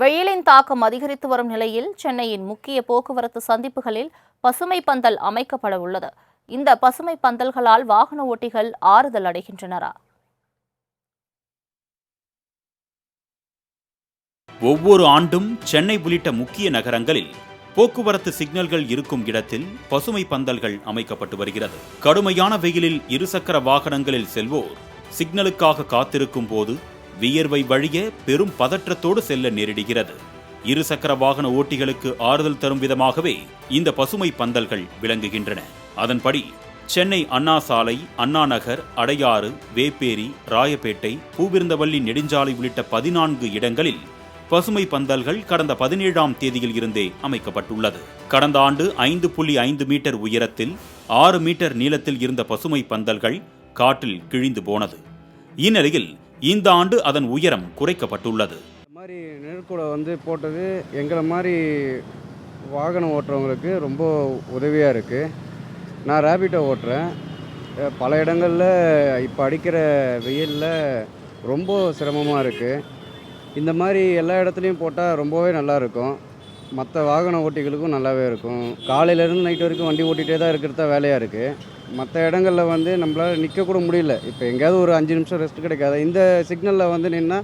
வெயிலின் தாக்கம் அதிகரித்து வரும் நிலையில் சென்னையின் முக்கிய போக்குவரத்து சந்திப்புகளில் பசுமை பந்தல் அமைக்கப்பட உள்ளது. இந்த பசுமை பந்தல்களால் வாகன ஓட்டிகள் ஆறுதல் அடைகின்றனரா? ஒவ்வொரு ஆண்டும் சென்னை உள்ளிட்ட முக்கிய நகரங்களில் போக்குவரத்து சிக்னல்கள் இருக்கும் இடத்தில் பசுமை பந்தல்கள் அமைக்கப்பட்டு வருகிறது. கடுமையான வெயிலில் இருசக்கர வாகனங்களில் செல்வோர் சிக்னலுக்காக காத்திருக்கும் போது வியர்வை வழிய பெரும் பதற்றத்தோடு செல்ல நேரிடுகிறது. இருசக்கர வாகன ஓட்டிகளுக்கு ஆறுதல் தரும் விதமாகவே இந்த பசுமை பந்தல்கள் விளங்குகின்றன. அதன்படி சென்னை அண்ணா சாலை அண்ணா நகர் அடையாறு வேப்பேரி ராயப்பேட்டை பூவிருந்தவல்லி நெடுஞ்சாலை உள்ளிட்ட பதினான்கு இடங்களில் பசுமை பந்தல்கள் கடந்த பதினேழாம் தேதியில் இருந்தே அமைக்கப்பட்டுள்ளது. கடந்த ஆண்டு ஐந்து புள்ளி ஐந்து மீட்டர் உயரத்தில் ஆறு மீட்டர் நீளத்தில் இருந்த பசுமை பந்தல்கள் காற்றில் கிழிந்து போனது. இந்நிலையில் இந்த ஆண்டு அதன் உயரம் குறைக்கப்பட்டுள்ளது. மாதிரி நெருக்கூடை வந்து போட்டது எங்களை மாதிரி வாகனம் ஓட்டுறவங்களுக்கு ரொம்ப உதவியாக இருக்குது நான் ரேபிட்டோ ஓட்டுறேன். பல இடங்களில் இப்போ அடிக்கிற வெயிலில் ரொம்ப சிரமமாக இருக்குது இந்த மாதிரி எல்லா இடத்துலையும் போட்டால் ரொம்பவே நல்லா இருக்கும். மற்ற வாகன ஓட்டிகளுக்கும் நல்லாவே இருக்கும். காலையிலேருந்து நைட் வரைக்கும் வண்டி ஓட்டிகிட்டே தான் இருக்கிறது தான் வேலையாக இருக்குது மற்ற இடங்களில் வந்து நம்மளால் நிற்கக்கூட முடியல. இப்போ எங்கேயாவது ஒரு அஞ்சு நிமிஷம் ரெஸ்ட் கிடைக்காது. இந்த சிக்னலில் வந்து நின்னா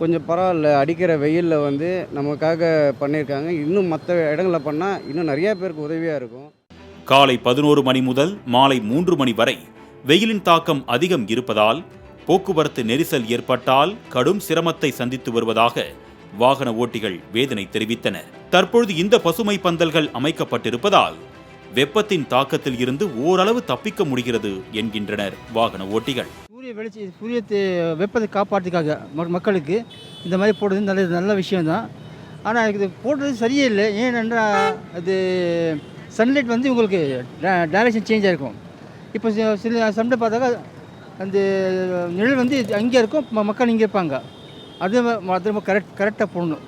கொஞ்சம் பரவாயில்ல அடிக்கிற வெயிலில் வந்து நமக்காக பண்ணியிருக்காங்க. இன்னும் மற்ற இடங்களில் பண்ணால் இன்னும் நிறையா பேருக்கு உதவியாக இருக்கும். காலை பதினோரு மணி முதல் மாலை மூன்று மணி வரை வெயிலின் தாக்கம் அதிகம் இருப்பதால் போக்குவரத்து நெரிசல் ஏற்பட்டால் கடும் சிரமத்தை சந்தித்து வருவதாக வாகன ஓட்டிகள் வேதனை தெரிவித்தனர். தற்பொழுது இந்த பசுமை பந்தல்கள் அமைக்கப்பட்டிருப்பதால் வெப்பத்தின் தாக்கத்தில் இருந்து ஓரளவு தப்பிக்க முடிகிறது என்கின்றனர் வாகன ஓட்டிகள். சூரிய வெளிச்ச சூரியத்தை வெப்பத்தை காப்பாற்றுக்காக மக்களுக்கு இந்த மாதிரி போடுறது நல்ல நல்ல விஷயம்தான். ஆனால் இது போடுறது சரியே இல்லை ஏனென்றால் அது சன்லைட் வந்து உங்களுக்கு டைரக்ஷன் சேஞ்ச் ஆகிருக்கும் இப்போ சில சண்டை பார்த்தாக்கா அந்த நிழல் வந்து அங்கே இருக்கும் மக்கள் இங்கே இருப்பாங்க. அது ம- அது கரெக்ட் கரெக்டாக போடணும்.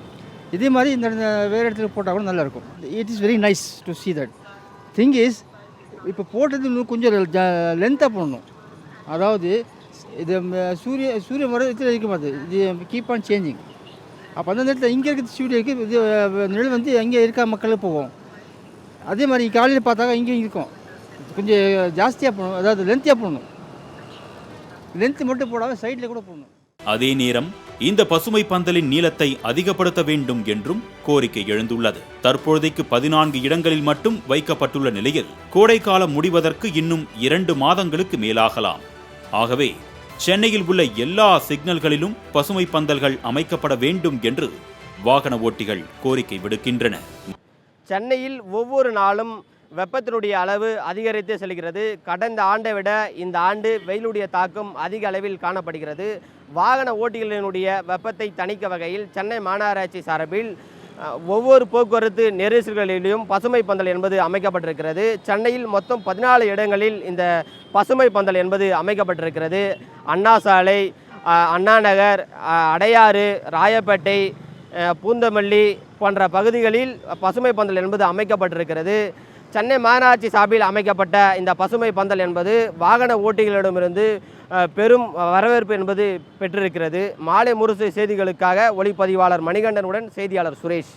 இதே மாதிரி இந்த வேறு இடத்துல போட்டால் கூட நல்லாயிருக்கும் it is very nice to see that thing is இப்போ போட்டது இன்னும் கொஞ்சம் லென்த்தாக போடணும். அதாவது இது சூரிய சூரிய மரம் இதில் இருக்க மாட்டேது இது கீப் ஆன் சேஞ்சிங் அப்போ அந்த நேரத்தில் இங்கே இருக்கிற சூரியனுக்கு இது நிழல் வந்து அங்கே இருக்க மக்களுக்கு போகும். அதே மாதிரி காலையில் பார்த்தாக்கா இங்கேயும் இருக்கும். கொஞ்சம் ஜாஸ்தியாக போடணும். அதாவது லென்த்தியாக போடணும். லென்த்து மட்டும் போடாமல் சைடில் கூட போடணும். அதே நேரம் இந்த பசுமை பந்தலின் நீளத்தை அதிகப்படுத்த வேண்டும் என்றும் கோரிக்கை எழுந்துள்ளது. தற்பொழுதைக்கு பதினான்கு இடங்களில் மட்டும் வைக்கப்பட்டுள்ள நிலையில் கோடைக்காலம் முடிவதற்கு இன்னும் இரண்டு மாதங்களுக்கு மேலாகலாம். ஆகவே சென்னையில் உள்ள எல்லா சிக்னல்களிலும் பசுமை பந்தல்கள் அமைக்கப்பட வேண்டும் என்று வாகன ஓட்டிகள் கோரிக்கை விடுக்கின்றன. சென்னையில் ஒவ்வொரு நாளும் வெப்பத்தினுடைய அளவு அதிகரித்து செல்கிறது. கடந்த ஆண்டை விட இந்த ஆண்டு வெயிலுடைய தாக்கம் அதிக அளவில் காணப்படுகிறது. வாகன ஓட்டிகளினுடைய வெப்பத்தை தணிக்க வகையில் சென்னை மாநகராட்சி சார்பில் ஒவ்வொரு போக்குவரத்து நெரிசல்களிலும் பசுமை பந்தல் என்பது அமைக்கப்பட்டிருக்கிறது. சென்னையில் மொத்தம் பதினாலு இடங்களில் இந்த பசுமை பந்தல் என்பது அமைக்கப்பட்டிருக்கிறது. அண்ணா சாலை அண்ணா நகர் அடையாறு ராயப்பேட்டை பூந்தமல்லி போன்ற பகுதிகளில் பசுமை பந்தல் என்பது அமைக்கப்பட்டிருக்கிறது. சென்னை மாநகராட்சி சார்பில் அமைக்கப்பட்ட இந்த பசுமை பந்தல் என்பது வாகன ஓட்டிகளிடமிருந்து பெரும் வரவேற்பு என்பது பெற்றிருக்கிறது. மாலை முரசு செய்திகளுக்காக ஒளிப்பதிவாளர் மணிகண்டனுடன் செய்தியாளர் சுரேஷ்.